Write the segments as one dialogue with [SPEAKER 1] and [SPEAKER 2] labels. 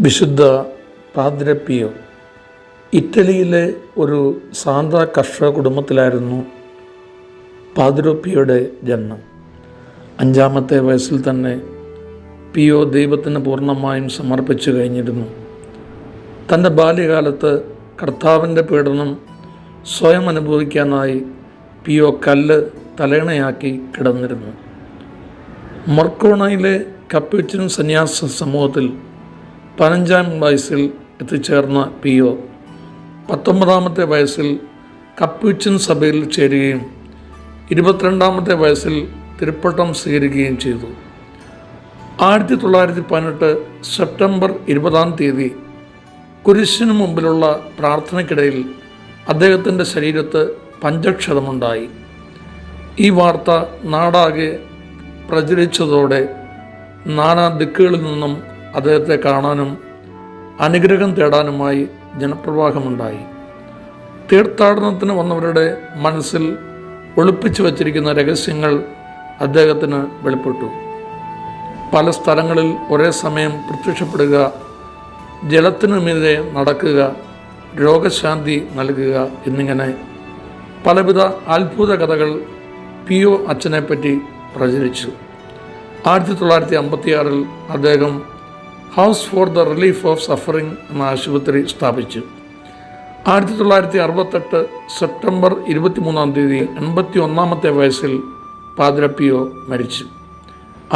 [SPEAKER 1] വിശുദ്ധ പാദ്രപ്പിയോ ഇറ്റലിയിലെ ഒരു സാന്ത കർഷക കുടുംബത്തിലായിരുന്നു പാദ്രപ്പിയോടെ ജന്മം അഞ്ചാമത്തെ വയസ്സിൽ തന്നെ പിയോ ദൈവത്തിന് പൂർണമായും സമർപ്പിച്ചു കഴിഞ്ഞിരുന്നു. തന്റെ ബാല്യകാലത്ത് കർത്താവിന്റെ പീഡനം സ്വയം അനുഭവിക്കാനായി പിയോ കല്ല് തലേണയാക്കി കിടന്നിരുന്നു. മർക്കോണയിലെ കപ്പിച്ചൻ സന്യാസ സമൂഹത്തിൽ പതിനഞ്ചാം വയസ്സിൽ എത്തിച്ചേർന്ന പിയോ പത്തൊമ്പതാമത്തെ വയസ്സിൽ കപ്പീച്ചൻ സഭയിൽ ചേരുകയും ഇരുപത്തിരണ്ടാമത്തെ വയസ്സിൽ തിരുപ്പട്ടം സ്വീകരിക്കുകയും ചെയ്തു. ആയിരത്തി തൊള്ളായിരത്തി പതിനെട്ട് സെപ്റ്റംബർ ഇരുപതാം തീയതി കുരിശിനു മുമ്പിലുള്ള പ്രാർത്ഥനയ്ക്കിടയിൽ അദ്ദേഹത്തിന്റെ ശരീരത്ത് പഞ്ചക്ഷതമുണ്ടായി. ഈ വാർത്ത നാടാകെ പ്രചരിച്ചതോടെ നാനാ ദിക്കുകളിൽ നിന്നും അദ്ദേഹത്തെ കാണാനും അനുഗ്രഹം തേടാനുമായി ജനപ്രവാഹമുണ്ടായി. തീർത്ഥാടനത്തിന് വന്നവരുടെ മനസ്സിൽ ഒളിപ്പിച്ചു വച്ചിരിക്കുന്ന രഹസ്യങ്ങൾ അദ്ദേഹത്തിന് വെളിപ്പെട്ടു. പല സ്ഥലങ്ങളിൽ ഒരേ സമയം പ്രത്യക്ഷപ്പെടുക ജലത്തിനു മീതെ നടക്കുക രോഗശാന്തി നൽകുക എന്നിങ്ങനെ പലവിധ അത്ഭുത കഥകൾ പി ഒ അച്ഛനെപ്പറ്റി പ്രചരിച്ചു. ആയിരത്തി തൊള്ളായിരത്തി അമ്പത്തിയാറിൽ അദ്ദേഹം house for the relief of suffering എന്ന ആശുപത്രി സ്ഥാപിച്ചു. ആയിരത്തി തൊള്ളായിരത്തി അറുപത്തെട്ട് സെപ്റ്റംബർ ഇരുപത്തിമൂന്നാം തീയതി എൺപത്തി ഒന്നാമത്തെ വയസ്സിൽ പാതിരപ്പിയോ മരിച്ചു.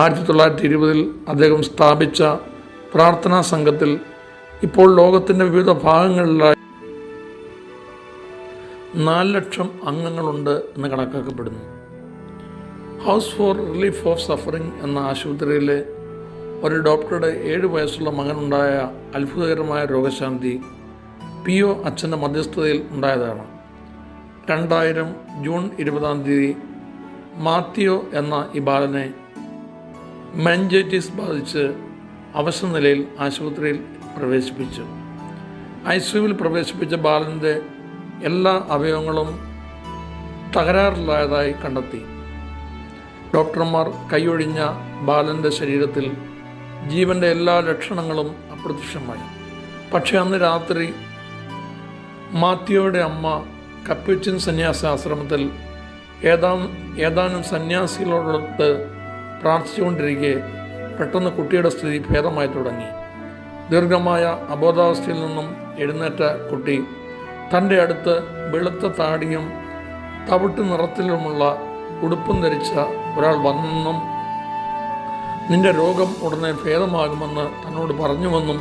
[SPEAKER 1] ആയിരത്തി തൊള്ളായിരത്തി ഇരുപതിൽ അദ്ദേഹം സ്ഥാപിച്ച പ്രാർത്ഥനാ സംഘത്തിൽ ഇപ്പോൾ ലോകത്തിന്റെ വിവിധ ഭാഗങ്ങളിലായി നാല് ലക്ഷം അംഗങ്ങളുണ്ട് എന്ന് കണക്കാക്കപ്പെടുന്നു. House for relief of suffering എന്ന ആശുപത്രിയിലെ ഒരു ഡോക്ടറുടെ ഏഴ് വയസ്സുള്ള മകനുണ്ടായ അത്ഭുതകരമായ രോഗശാന്തി പി ഒ അച്ഛന്റെ മധ്യസ്ഥതയിൽ ഉണ്ടായതാണ്. രണ്ടായിരം ജൂൺ ഇരുപതാം തീയതി മാത്യോ എന്ന ഈ ബാലനെ മെൻജൈറ്റിസ് ബാധിച്ച് അവശ നിലയിൽ ആശുപത്രിയിൽ പ്രവേശിപ്പിച്ചു. ഐ സിയുവിൽ പ്രവേശിപ്പിച്ച ബാലന്റെ എല്ലാ അവയവങ്ങളും തകരാറിലായതായി കണ്ടെത്തി. ഡോക്ടർമാർ കൈയൊഴിഞ്ഞ ബാലന്റെ ശരീരത്തിൽ ജീവന്റെ എല്ലാ ലക്ഷണങ്ങളും അപ്രത്യക്ഷമായി. പക്ഷെ അന്ന് രാത്രി മാത്യോയുടെ അമ്മ കപ്പിച്ചിൻ സന്യാസാശ്രമത്തിൽ ഏതാ ഏതാനും സന്യാസികളോടൊത്ത് പ്രാർത്ഥിച്ചുകൊണ്ടിരിക്കെ പെട്ടെന്ന് കുട്ടിയുടെ സ്ഥിതി ഭേദമായി തുടങ്ങി. ദീർഘമായ അബോധാവസ്ഥയിൽ നിന്നും എഴുന്നേറ്റ കുട്ടി തന്റെ അടുത്ത് വെളുത്ത താടിയും തവിട്ട് നിറത്തിലുമുള്ള ഉടുപ്പും ധരിച്ച ഒരാൾ വന്നെന്നും നിന്റെ രോഗം ഉടനെ ഭേദമാകുമെന്ന് തന്നോട് പറഞ്ഞുവെന്നും